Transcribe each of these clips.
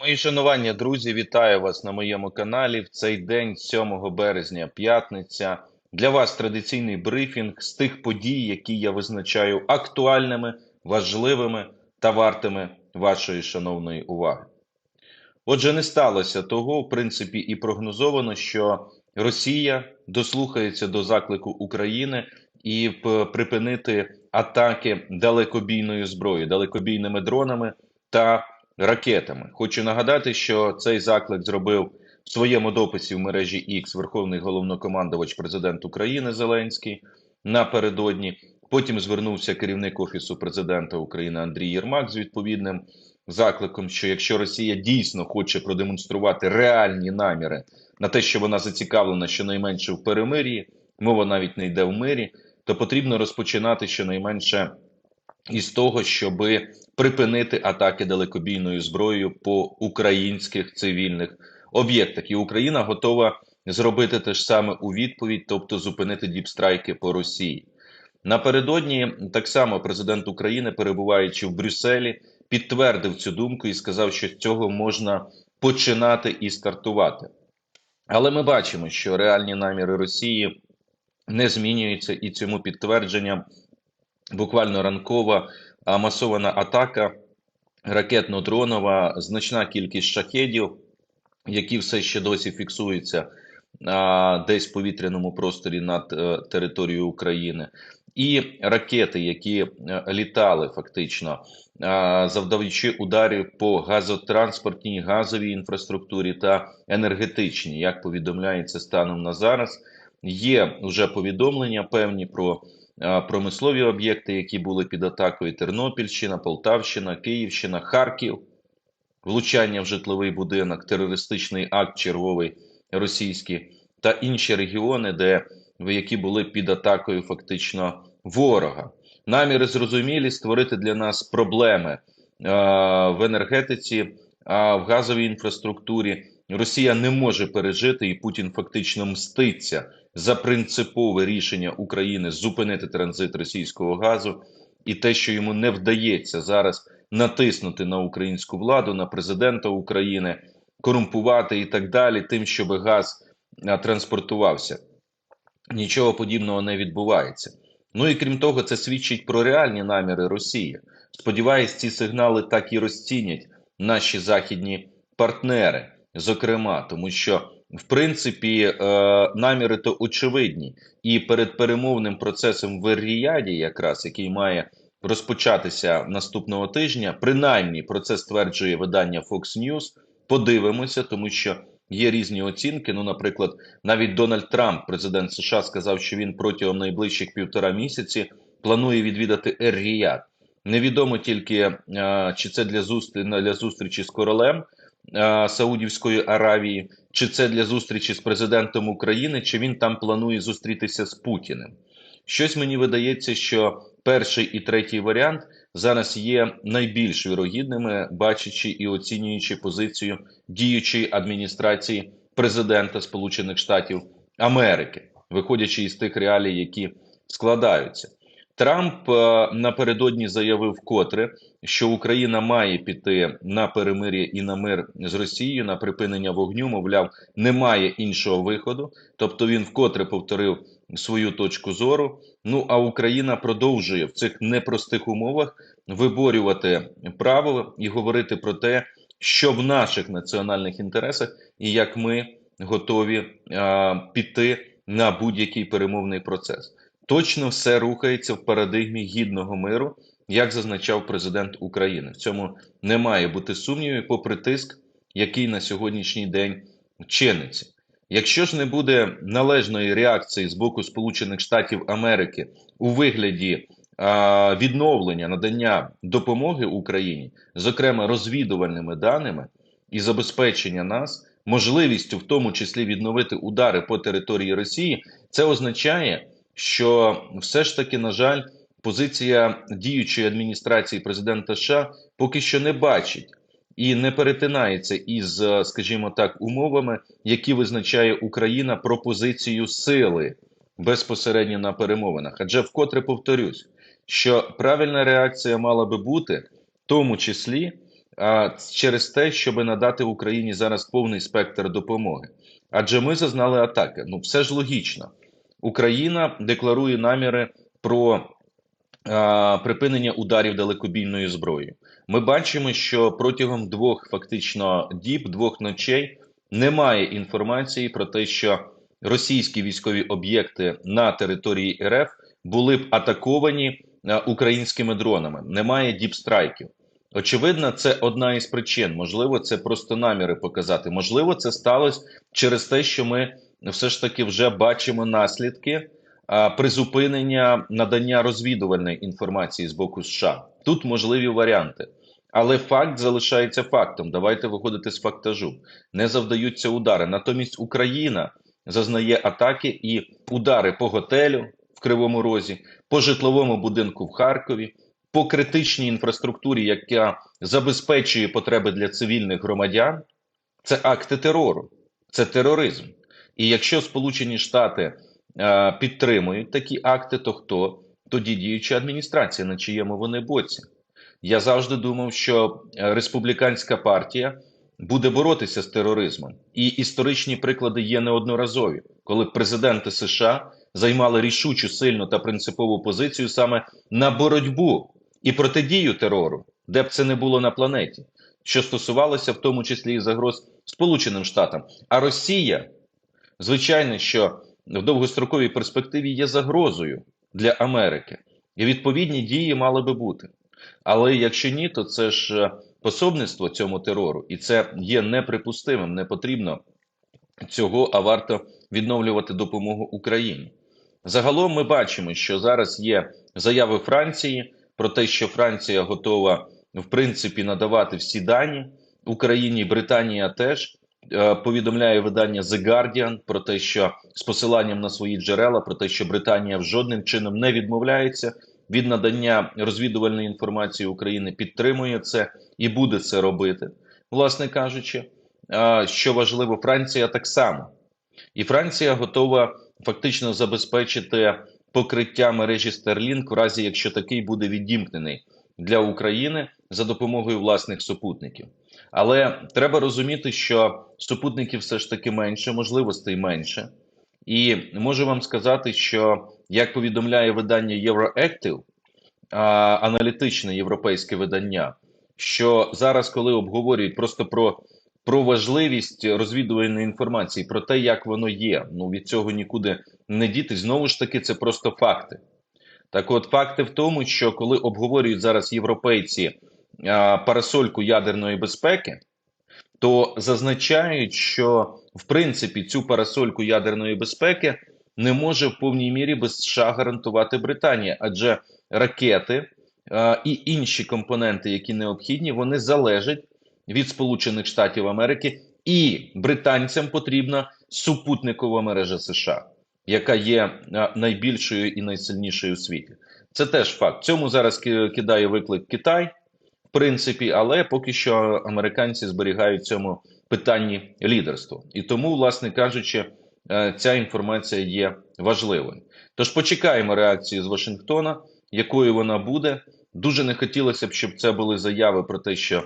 Мої шанування, друзі, вітаю вас на моєму каналі. В цей день, 7 березня, п'ятниця. Для вас традиційний брифінг з тих подій, які я визначаю актуальними, важливими та вартими вашої шановної уваги. Отже, не сталося того, в принципі, і прогнозовано, що Росія дослухається до заклику України і припинити атаки далекобійною зброєю, далекобійними дронами та ракетами. Хочу нагадати, що цей заклик зробив в своєму дописі в мережі X Верховний головнокомандувач президент України Зеленський напередодні. Потім звернувся керівник офісу президента України Андрій Єрмак з відповідним закликом, що якщо Росія дійсно хоче продемонструвати реальні наміри на те, що вона зацікавлена щонайменше в перемир'ї, мова навіть не йде в мирі, то потрібно розпочинати щонайменше із того, щоби припинити атаки далекобійною зброєю по українських цивільних об'єктах. І Україна готова зробити те ж саме у відповідь, тобто зупинити діпстрайки по Росії. Напередодні так само президент України, перебуваючи в Брюсселі, підтвердив цю думку і сказав, що цього можна починати і стартувати. Але ми бачимо, що реальні наміри Росії не змінюються, і цьому підтвердженням буквально ранкова масована атака ракетно-дронова, значна кількість шахедів, які все ще досі фіксуються десь в повітряному просторі над е, територією України, і ракети, які е, літали фактично, завдаючи ударів по газотранспортній газовій інфраструктурі та енергетичній, як повідомляється станом на зараз. Є вже повідомлення певні про промислові об'єкти, які були під атакою: Тернопільщина, Полтавщина, Київщина, Харків, влучання в житловий будинок, терористичний акт черговий російський та інші регіони, де які були під атакою фактично ворога. Наміри зрозумілі створити для нас проблеми в енергетиці, а в газовій інфраструктурі. Росія не може пережити, і Путін фактично мститься за принципове рішення України зупинити транзит російського газу, і те, що йому не вдається зараз натиснути на українську владу, на президента України, корумпувати і так далі, тим, щоб газ транспортувався. Нічого подібного не відбувається. Ну і крім того, це свідчить про реальні наміри Росії. Сподіваюсь, ці сигнали так і розцінять наші західні партнери, зокрема, тому що в принципі е, наміри то очевидні, і перед перемовним процесом в Ріяді, якраз який має розпочатися наступного тижня, принаймні про це стверджує видання Fox News, Подивимося, тому що є різні оцінки. Ну, наприклад, навіть Дональд Трамп, президент США, сказав, що він протягом найближчих півтора місяці планує відвідати Ер-Ріяд. Невідомо тільки чи це для зустрічі для зустрічі з королем Саудівської Аравії, чи це для зустрічі з президентом України, чи він там планує зустрітися з Путіним. Щось мені видається, що перший і третій варіант зараз є найбільш вірогідними, бачачи і оцінюючи позицію діючої адміністрації президента Сполучених Штатів Америки, виходячи із тих реалій, які складаються. Трамп е, напередодні заявив вкотре, що Україна має піти на перемир'я і на мир з Росією на припинення вогню. Мовляв, немає іншого виходу. Тобто він вкотре повторив свою точку зору. Ну а Україна продовжує в цих непростих умовах виборювати право і говорити про те, що в наших національних інтересах, і як ми готові а, піти на будь-який перемовний процес. Точно все рухається в парадигмі гідного миру, як зазначав президент України. В цьому не має бути сумнівів, попри тиск, який на сьогоднішній день чиниться. Якщо ж не буде належної реакції з боку Сполучених Штатів Америки у вигляді а, відновлення надання допомоги Україні, зокрема розвідувальними даними і забезпечення нас можливістю, в тому числі відновити удари по території Росії, це означає, що все ж таки, на жаль, позиція діючої адміністрації президента США поки що не бачить і не перетинається із, скажімо так, умовами, які визначає Україна пропозицію сили безпосередньо на перемовинах. Адже вкотре повторюсь, що правильна реакція мала би бути, в тому числі через те, щоб надати Україні зараз повний спектр допомоги. Адже ми зазнали атаки. Ну, все ж логічно. Україна декларує наміри про а, припинення ударів далекобійною зброєю. Ми бачимо, що протягом двох фактично діб, двох ночей немає інформації про те, що російські військові об'єкти на території РФ були б атаковані а, українськими дронами. Немає діпстрайків. Очевидно, це одна із причин. Можливо, це просто наміри показати. Можливо, це сталося через те, що ми все ж таки вже бачимо наслідки призупинення надання розвідувальної інформації з боку США. Тут можливі варіанти. Але факт залишається фактом. Давайте виходити з фактажу. Не завдаються удари. Натомість Україна зазнає атаки і удари по готелю в Кривому Розі, по житловому будинку в Харкові, по критичній інфраструктурі, яка забезпечує потреби для цивільних громадян. Це акти терору, це тероризм. І якщо Сполучені Штати е, підтримують такі акти, то хто? Тоді діюча адміністрація, на чиєму вони боці. Я завжди думав, що е, республіканська партія буде боротися з тероризмом, і історичні приклади є неодноразові, коли президенти США займали рішучу, сильну та принципову позицію саме на боротьбу і протидію терору, де б це не було на планеті, що стосувалося в тому числі і загроз Сполученим Штатам. А Росія, звичайно, що в довгостроковій перспективі є загрозою для Америки, і відповідні дії мали би бути. Але якщо ні, то це ж е, пособництво цьому терору, і це є неприпустимим, не потрібно цього, а варто відновлювати допомогу Україні. Загалом ми бачимо, що зараз є заяви Франції про те, що Франція готова в принципі надавати всі дані Україні. Британія теж повідомляє видання The Guardian про те, що з посиланням на свої джерела, про те, що Британія жодним чином не відмовляється від надання розвідувальної інформації України, підтримує це і буде це робити, власне кажучи. Е, що важливо, Франція так само, і Франція готова фактично забезпечити покриття мережі Starlink в разі, якщо такий буде відімкнений для України за допомогою власних супутників. Але треба розуміти, що супутників все ж таки менше, можливостей менше. І можу вам сказати, що як повідомляє видання Euroactive, аналітичне європейське видання, що зараз, коли обговорюють просто про про важливість розвідувальної інформації, про те, як воно є, ну від цього нікуди не діти. Знову ж таки, це просто факти. Так, от факти в тому, що коли обговорюють зараз європейці парасольку ядерної безпеки, то зазначають, що в принципі цю парасольку ядерної безпеки не може в повній мірі без США гарантувати Британія, адже ракети і інші компоненти, які необхідні, вони залежать від Сполучених Штатів Америки, і британцям потрібна супутникова мережа США, яка є найбільшою і найсильнішою у світі. Це теж факт. Цьому зараз кидає виклик Китай, принципі, але поки що американці зберігають цьому питанні лідерство. І тому, власне кажучи, е, ця інформація є важливою. Тож почекаємо реакцію з Вашингтона, якою вона буде. Дуже не хотілося б, щоб це були заяви про те, що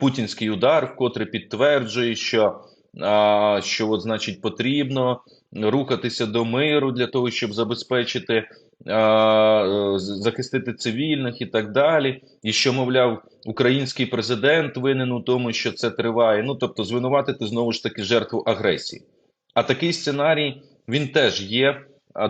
путінський удар, вкотре підтверджує, що а, що от, значить потрібно рухатися до миру для того, щоб забезпечити захистити цивільних і так далі. І що, мовляв, український президент винен у тому, що це триває. Ну тобто, звинуватити знову ж таки жертву агресії. А такий сценарій він теж є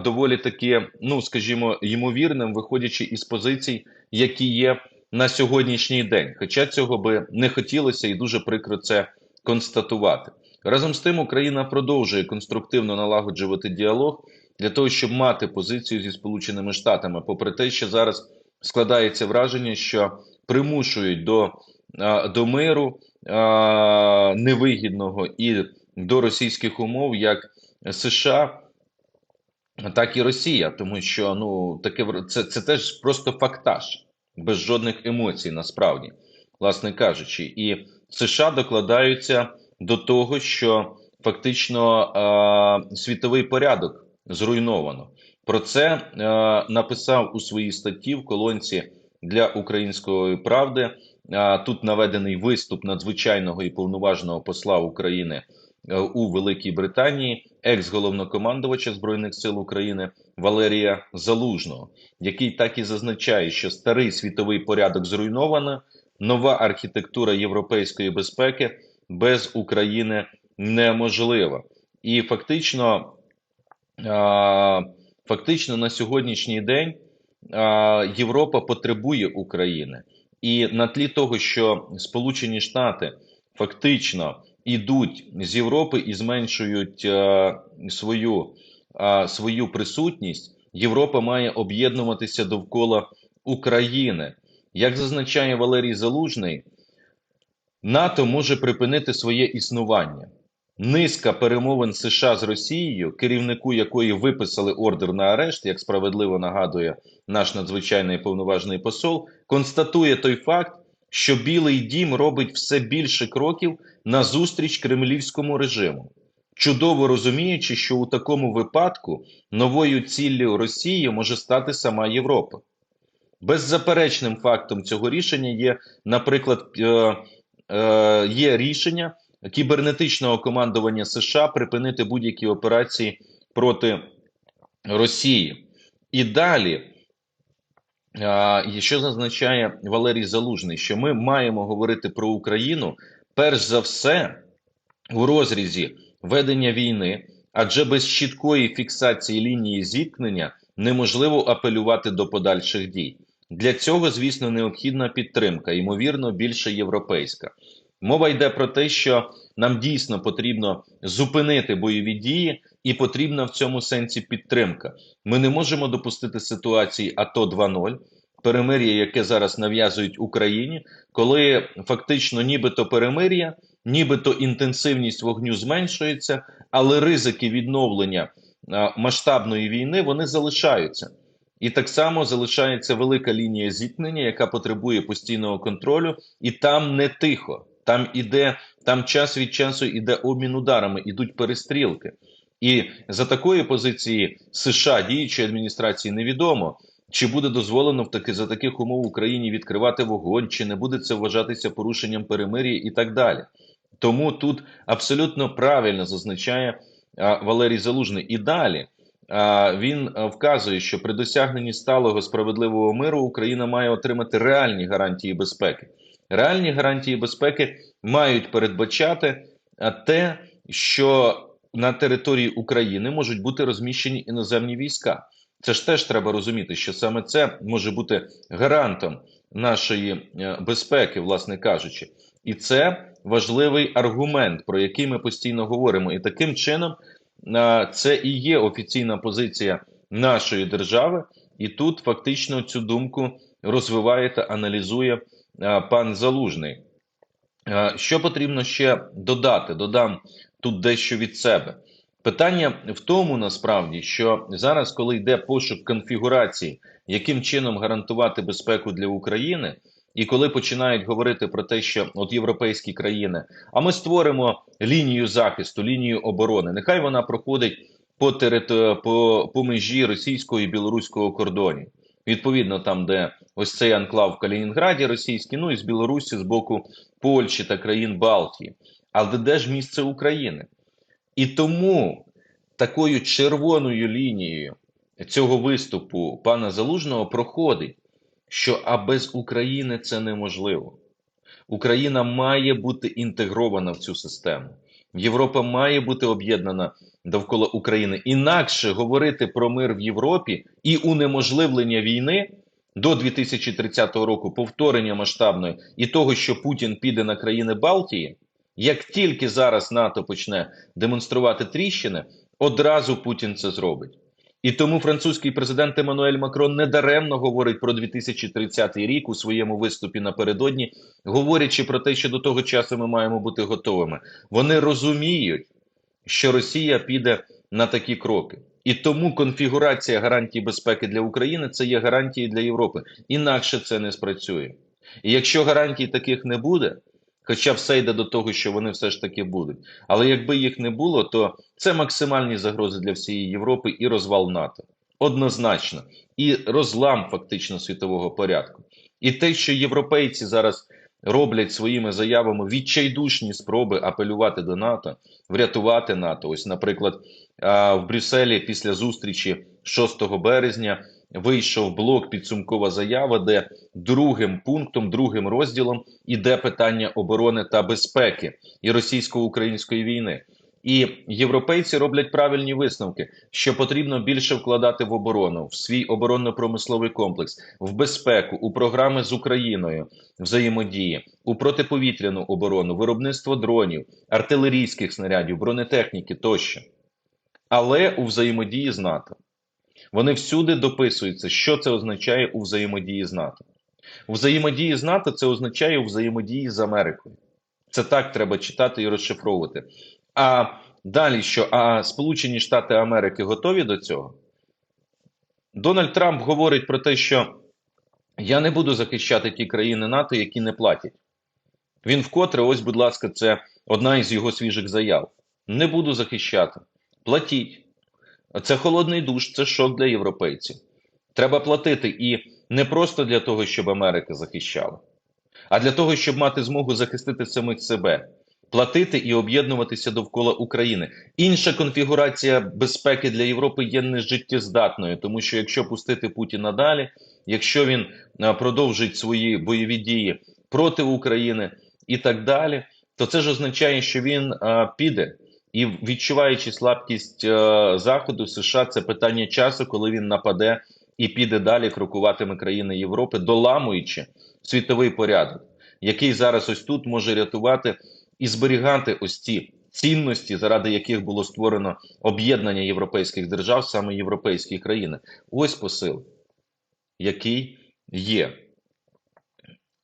доволі таки, ну скажімо, ймовірним, виходячи із позицій, які є на сьогоднішній день. Хоча цього би не хотілося, і дуже прикро це констатувати. Разом з тим, Україна продовжує конструктивно налагоджувати діалог для того, щоб мати позицію зі Сполученими Штатами, попри те, що зараз складається враження, що примушують до до миру невигідного і до російських умов як США, так і Росія, тому що ну таке це, це теж просто фактаж без жодних емоцій, насправді, власне кажучи, і США докладаються до того, що фактично е, світовий порядок зруйновано. Про це е, написав у своїй статті в колонці для української правди а, тут наведений виступ надзвичайного і повноважного посла України е, у Великій Британії, екс-головнокомандувача Збройних сил України Валерія Залужного, який так і зазначає, що старий світовий порядок зруйновано, нова архітектура європейської безпеки без України неможлива. І фактично, фактично на сьогоднішній день Європа потребує України. І на тлі того, що Сполучені Штати фактично ідуть з Європи і зменшують е, свою, е, свою присутність, Європа має об'єднуватися довкола України. Як зазначає Валерій Залужний, НАТО може припинити своє існування. Низка перемовин США з Росією, керівнику якої виписали ордер на арешт, як справедливо нагадує наш надзвичайний повноважний посол, констатує той факт, що Білий Дім робить все більше кроків назустріч кремлівському режиму, чудово розуміючи, що у такому випадку новою ціллю Росії може стати сама Європа. Беззаперечним фактом цього рішення є, наприклад, е, е, є рішення кібернетичного командування США припинити будь-які операції проти Росії. І далі, що зазначає Валерій Залужний, що ми маємо говорити про Україну перш за все у розрізі ведення війни, адже без чіткої фіксації лінії зіткнення неможливо апелювати до подальших дій. Для цього, звісно, необхідна підтримка, ймовірно, більше європейська. Мова йде про те, що нам дійсно потрібно зупинити бойові дії, і потрібна в цьому сенсі підтримка. Ми не можемо допустити ситуації АТО 2.0, перемир'я, яке зараз нав'язують Україні, коли фактично нібито перемир'я, нібито інтенсивність вогню зменшується, але ризики відновлення масштабної війни вони залишаються. І так само залишається велика лінія зіткнення, яка потребує постійного контролю, і там не тихо. Там іде, там час від часу іде обмін ударами, ідуть перестрілки. І за такої позиції США діючої адміністрації невідомо, чи буде дозволено в таки за таких умов Україні відкривати вогонь, чи не буде це вважатися порушенням перемир'я і так далі. Тому тут абсолютно правильно зазначає а, Валерій Залужний. І далі а, він вказує, що при досягненні сталого справедливого миру Україна має отримати реальні гарантії безпеки. Реальні гарантії безпеки мають передбачати те, що на території України можуть бути розміщені іноземні війська. Це ж теж треба розуміти, що саме це може бути гарантом нашої е, безпеки, власне кажучи, і це важливий аргумент, про який ми постійно говоримо. І таким чином е, це і є офіційна позиція нашої держави, і тут фактично цю думку розвиває та аналізує е, пан Залужний. Що потрібно ще додати? Додам тут дещо від себе. Питання в тому насправді, що зараз, коли йде пошук конфігурації, яким чином гарантувати безпеку для України, і коли починають говорити про те, що от європейські країни, а ми створимо лінію захисту, лінію оборони, нехай вона проходить по територ... по, по межі російського і білоруського кордонів. Відповідно, там, де ось цей анклав в Калінінграді російський, ну і з Білорусі з боку Польщі та країн Балтії. Але де ж місце України? І тому такою червоною лінією цього виступу пана Залужного проходить, що а без України це неможливо. Україна має бути інтегрована в цю систему. Європа має бути об'єднана довкола України. Інакше говорити про мир в Європі і унеможливлення війни до 2030 року, повторення масштабної і того, що Путін піде на країни Балтії. Як тільки зараз НАТО почне демонструвати тріщини, одразу Путін це зробить. І тому французький президент Еммануель Макрон недаремно говорить про 2030 рік у своєму виступі напередодні, говорячи про те, що до того часу ми маємо бути готовими. Вони розуміють, що Росія піде на такі кроки. І тому конфігурація гарантій безпеки для України це є гарантії для Європи. Інакше це не спрацює. І якщо гарантій таких не буде, Хоча все йде до того, що вони все ж таки будуть. Але якби їх не було, то це максимальні загрози для всієї Європи і розвал НАТО. Однозначно, і розлам фактично світового порядку. І те, що європейці зараз роблять своїми заявами відчайдушні спроби апелювати до НАТО, врятувати НАТО. Ось, наприклад, в Брюсселі після зустрічі 6 березня вийшов блок підсумкова заява, де другим пунктом, другим розділом іде питання оборони та безпеки і російсько-української війни. І європейці роблять правильні висновки, що потрібно більше вкладати в оборону, в свій оборонно-промисловий комплекс, в безпеку, у програми з Україною взаємодії, у протиповітряну оборону, виробництво дронів, артилерійських снарядів, бронетехніки тощо. Але у взаємодії з НАТО. Вони всюди дописуються, що це означає у взаємодії з НАТО. У взаємодії з НАТО це означає у взаємодії з Америкою. Це так треба читати і розшифровувати. А далі що? А Сполучені Штати Америки готові до цього? Дональд Трамп говорить про те, що я не буду захищати ті країни НАТО, які не платять. Він вкотре, ось, будь ласка, це одна із його свіжих заяв. Не буду захищати. Платіть. Це холодний душ, це шок для європейців. Треба платити і не просто для того, щоб Америка захищала, а для того, щоб мати змогу захистити самих себе, платити і об'єднуватися довкола України. Інша конфігурація безпеки для Європи є нежиттєздатною, тому що якщо пустити Путіна далі, якщо він а, продовжить свої бойові дії проти України і так далі, то це ж означає, що він а, піде. І відчуваючи слабкість е, Заходу, США це питання часу, коли він нападе і піде далі крокуватиме країни Європи, доламуючи світовий порядок, який зараз ось тут може рятувати і зберігати ось ці цінності, заради яких було створено об'єднання європейських держав, саме європейські країни. Ось посил, який є.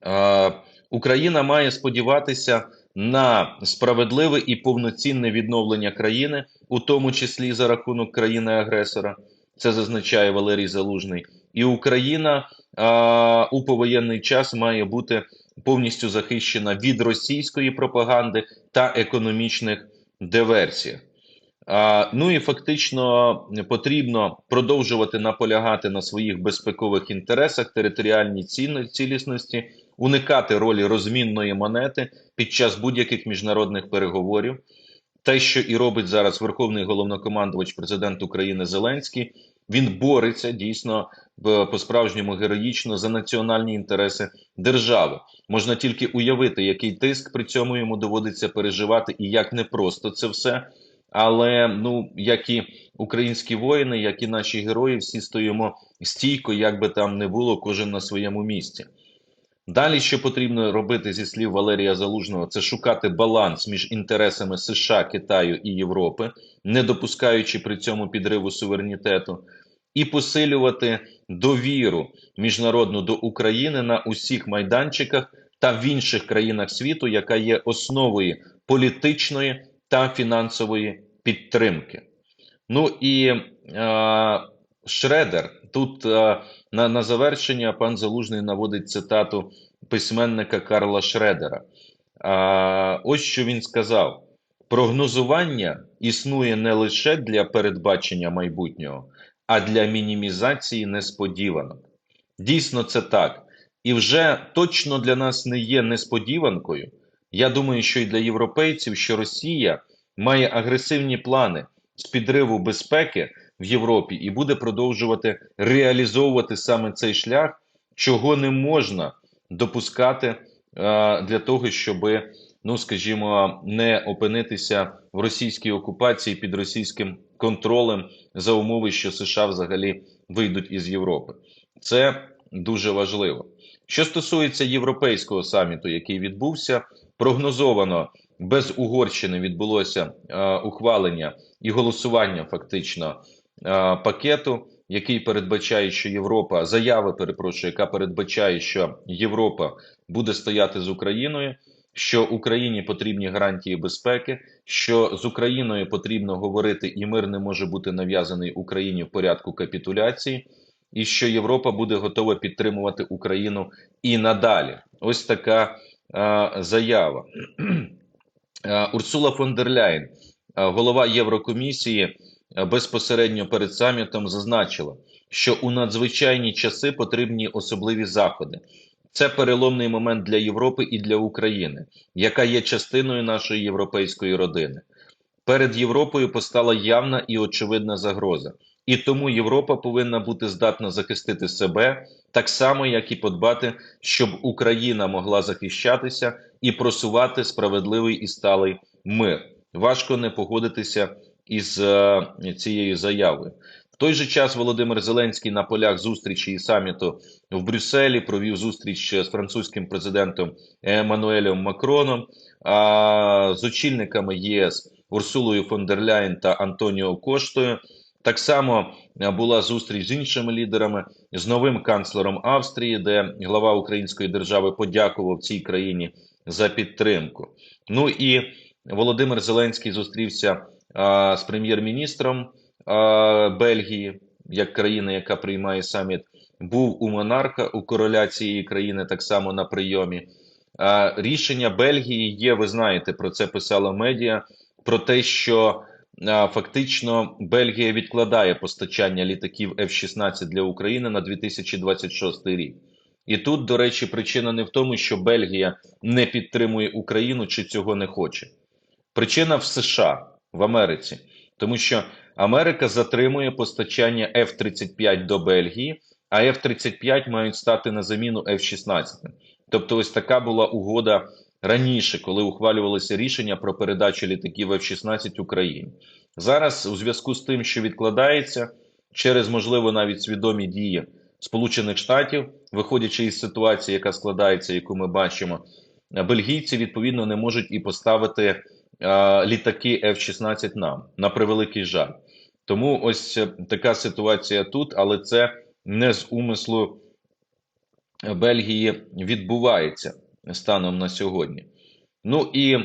Е, Україна має сподіватися на справедливе і повноцінне відновлення країни, у тому числі за рахунок країни-агресора. Це зазначає Валерій Залужний. І Україна а, у повоєнний час має бути повністю захищена від російської пропаганди та економічних диверсій. Ну і фактично потрібно продовжувати наполягати на своїх безпекових інтересах, територіальній цілісності, уникати ролі розмінної монети під час будь-яких міжнародних переговорів. Те, що і робить зараз Верховний головнокомандувач президент України Зеленський, він бореться дійсно по-справжньому героїчно за національні інтереси держави. Можна тільки уявити, який тиск при цьому йому доводиться переживати, і як непросто це все. Але ну як і українські воїни, як і наші герої, всі стоїмо стійко, як би там не було, кожен на своєму місці. Далі, що потрібно робити зі слів Валерія Залужного, це шукати баланс між інтересами США, Китаю і Європи, не допускаючи при цьому підриву суверенітету, і посилювати довіру міжнародну до України на усіх майданчиках та в інших країнах світу, яка є основою політичної та фінансової підтримки. Ну і е, Шредер тут е, на, на завершення пан Залужний наводить цитату письменника Карла Шредера. А, Ось що він сказав: прогнозування існує не лише для передбачення майбутнього, а для мінімізації несподіванок. Дійсно, це так. І вже точно для нас не є несподіванкою. Я думаю, що і для європейців, що Росія має агресивні плани з підриву безпеки в Європі і буде продовжувати реалізовувати саме цей шлях, чого не можна допускати е, для того, щоб, ну скажімо, не опинитися в російській окупації під російським контролем за умови, що США взагалі вийдуть із Європи. Це дуже важливо. Що стосується європейського саміту, який відбувся, прогнозовано без Угорщини відбулося е, ухвалення і голосування фактично Е, пакету, який передбачає, що Європа заяви, перепрошую, яка передбачає, що Європа буде стояти з Україною. Що Україні потрібні гарантії безпеки, що з Україною потрібно говорити, і мир не може бути нав'язаний Україні в порядку капітуляції, і що Європа буде готова підтримувати Україну і надалі. Ось така е, заява. Е, Урсула фон дер Ляйн, голова Єврокомісії, Е, безпосередньо перед самітом зазначила, що у надзвичайні часи потрібні особливі заходи. Це переломний момент для Європи і для України, яка є частиною нашої європейської родини. Перед Європою постала явна і очевидна загроза, і тому Європа повинна бути здатна захистити себе так само, як і подбати, щоб Україна могла захищатися і просувати справедливий і сталий мир. Важко не погодитися із е, цією заявою. Той же час Володимир Зеленський на полях зустрічі і саміту в Брюсселі провів зустріч з французьким президентом Еммануелем Макроном, а з очільниками ЄС Урсулою фон дер Ляєн та Антоніо Коштою. Так само була зустріч з іншими лідерами, з новим канцлером Австрії, де глава Української держави подякував цій країні за підтримку. Ну і Володимир Зеленський зустрівся а, з прем'єр-міністром Бельгії, як країна, яка приймає саміт, був у монарха у короля цієї країни так само на прийомі. Рішення Бельгії є. Ви знаєте, про це писала медіа. Про те, що фактично Бельгія відкладає постачання літаків F-16 для України на 2026 рік. І тут, до речі, причина не в тому, що Бельгія не підтримує Україну чи цього не хоче. Причина в США в Америці, тому що Америка затримує постачання F-35 до Бельгії, а F-35 мають стати на заміну F-16. Тобто, ось така була угода раніше, коли ухвалювалося рішення про передачу літаків F-16 Україні. Зараз, у зв'язку з тим, що відкладається через можливо навіть свідомі дії Сполучених Штатів, виходячи із ситуації, яка складається, яку ми бачимо, бельгійці відповідно не можуть і поставити літаки F-16 нам на превеликий жаль. Тому ось така ситуація тут, але це не з умислу Бельгії відбувається станом на сьогодні. Ну і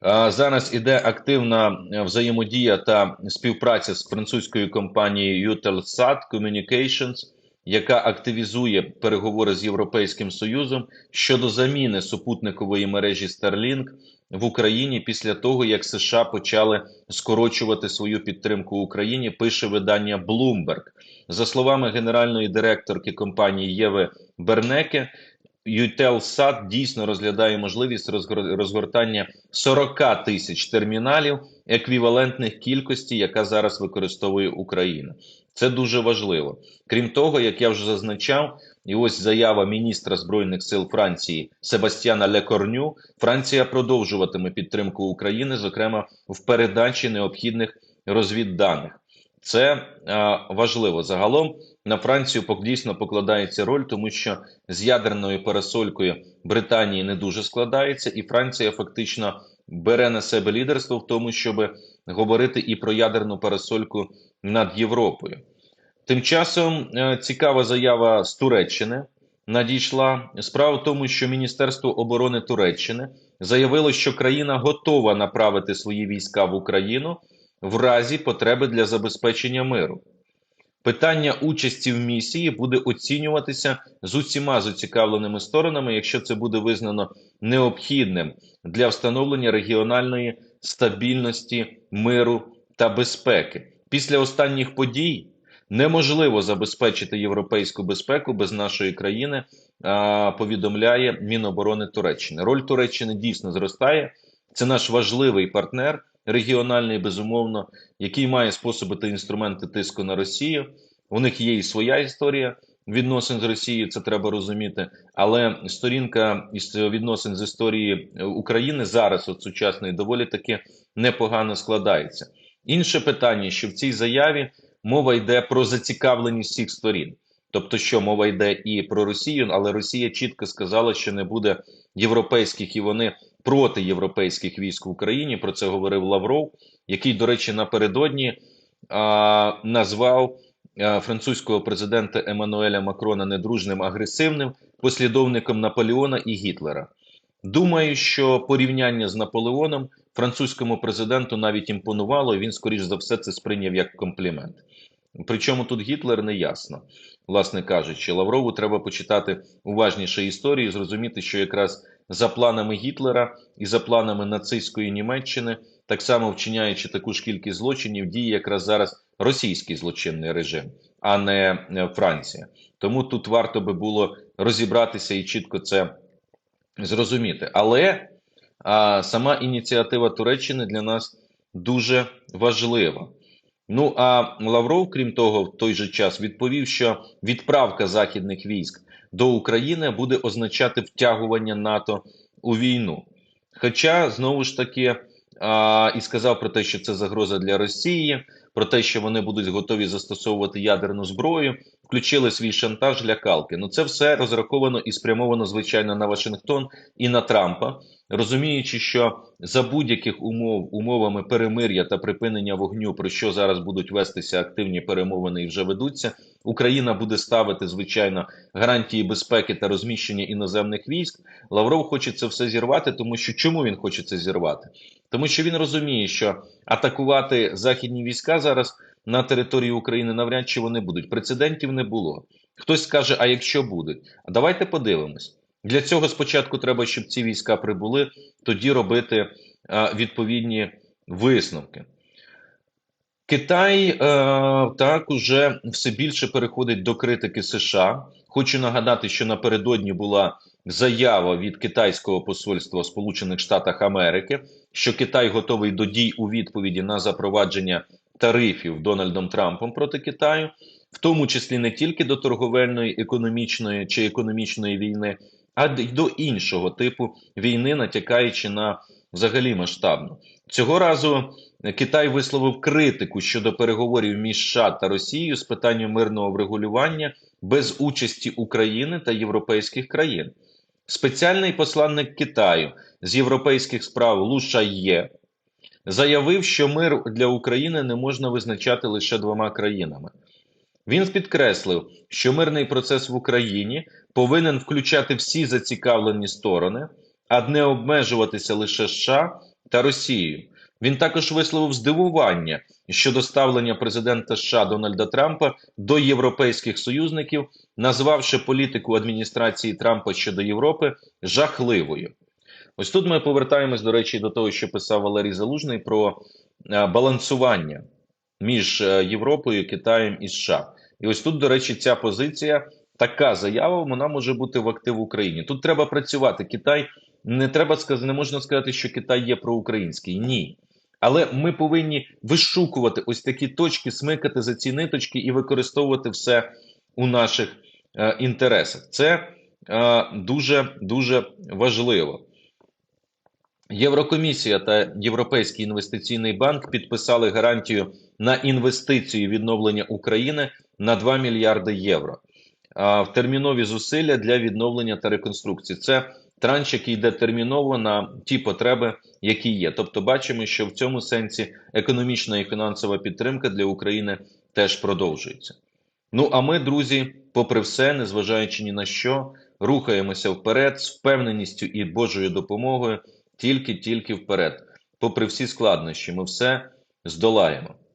а, зараз іде активна взаємодія та співпраця з французькою компанією Eutelsat Communications, яка активізує переговори з Європейським Союзом щодо заміни супутникової мережі Starlink в Україні після того, як США почали скорочувати свою підтримку Україні. Пише видання Bloomberg. За словами генеральної директорки компанії Єви Бернеке. Eutelsat дійсно розглядає можливість розгортання 40 тисяч терміналів еквівалентних кількості, яка зараз використовує Україна. Це дуже важливо. Крім того, як я вже зазначав, і ось заява міністра збройних сил Франції Себастьяна Лекорню. Франція продовжуватиме підтримку України, зокрема в передачі необхідних розвідданих. Це а, важливо загалом. На Францію дійсно покладається роль, тому що з ядерною парасолькою Британії не дуже складається, і Франція фактично бере на себе лідерство в тому, щоб говорити і про ядерну парасольку над Європою. Тим часом е, цікава заява з Туреччини надійшла. Справа в тому, що Міністерство оборони Туреччини заявило, що країна готова направити свої війська в Україну в разі потреби для забезпечення миру. Питання участі в місії буде оцінюватися з усіма зацікавленими сторонами, якщо це буде визнано необхідним для встановлення регіональної стабільності, миру та безпеки. Після останніх подій неможливо забезпечити європейську безпеку без нашої країни. Повідомляє Міноборони Туреччини. Роль Туреччини дійсно зростає. Це наш важливий партнер регіональний, безумовно, який має способи та інструменти тиску на Росію. У них є і своя історія відносин з Росією, це треба розуміти. Але сторінка відносин з історії України зараз, от сучасної, доволі таки непогано складається. Інше питання, що в цій заяві мова йде про зацікавленість всіх сторін. Тобто, що мова йде і про Росію, але Росія чітко сказала, що не буде європейських і вони проти європейських військ в Україні. Про це говорив Лавров, який, до речі, напередодні а, назвав а, французького президента Еммануеля Макрона недружним агресивним послідовником Наполеона і Гітлера. Думаю, що порівняння з Наполеоном французькому президенту навіть імпонувало, і він, скоріш за все, це сприйняв як комплімент. Причому тут Гітлер не ясно, власне кажучи, Лаврову треба почитати уважніше історію, і зрозуміти, що якраз за планами Гітлера і за планами нацистської Німеччини, так само вчиняючи таку ж кількість злочинів, діє якраз зараз російський злочинний режим, а не е, Франція. Тому тут варто би було розібратися і чітко це зрозуміти. Але а, сама ініціатива Туреччини для нас дуже важлива. Ну а Лавров, крім того, в той же час відповів, що відправка західних військ до України буде означати втягування НАТО у війну. Хоча знову ж таки а, і сказав про те, що це загроза для Росії, про те, що вони будуть готові застосовувати ядерну зброю, включили свій шантаж лякалки. Ну це все розраховано і спрямовано звичайно на Вашингтон і на Трампа, розуміючи, що за будь-яких умов умовами перемир'я та припинення вогню, про що зараз будуть вестися активні перемовини і вже ведуться, Україна буде ставити звичайно гарантії безпеки та розміщення іноземних військ. Лавров хоче це все зірвати, тому що чому він хоче це зірвати? Тому що він розуміє, що атакувати західні війська зараз на території України навряд чи вони будуть. Прецедентів не було. Хтось скаже, а якщо будуть? Давайте подивимось. Для цього спочатку треба, щоб ці війська прибули, тоді робити а, відповідні висновки. Китай е, так уже все більше переходить до критики США. Хочу нагадати, що напередодні була заява від китайського посольства Сполучених Штатах Америки, що Китай готовий до дій у відповіді на запровадження тарифів Дональдом Трампом проти Китаю, в тому числі не тільки до торговельної, економічної чи економічної війни, а й до іншого типу війни, натякаючи на взагалі масштабну. Цього разу Китай висловив критику щодо переговорів між США та Росією з питання мирного врегулювання без участі України та європейських країн. Спеціальний посланник Китаю з європейських справ Лу Шає заявив, що мир для України не можна визначати лише двома країнами. Він підкреслив, що мирний процес в Україні повинен включати всі зацікавлені сторони, а не обмежуватися лише США та Росією. Він також висловив здивування щодо ставлення президента США Дональда Трампа до європейських союзників, назвавши політику адміністрації Трампа щодо Європи жахливою. Ось тут ми повертаємось, до речі, до того, що писав Валерій Залужний про балансування між Європою, Китаєм і США. І ось тут, до речі, ця позиція, така заява, вона може бути в актив Україні. Тут треба працювати. Китай не треба сказати, не можна сказати, що Китай є проукраїнський. Ні. Але ми повинні вишукувати ось такі точки, смикати за ці ниточки і використовувати все у наших е, інтересах. Це е, дуже дуже важливо. Єврокомісія та Європейський інвестиційний банк підписали гарантію на інвестицію і відновлення України на 2 мільярди євро. А в термінові зусилля для відновлення та реконструкції. Це транш, який йде терміново на ті потреби, які є. Тобто, бачимо, що в цьому сенсі економічна і фінансова підтримка для України теж продовжується. Ну а ми, друзі, попри все, незважаючи ні на що, рухаємося вперед з впевненістю і Божою допомогою, тільки-тільки вперед. Попри всі складнощі, ми все здолаємо.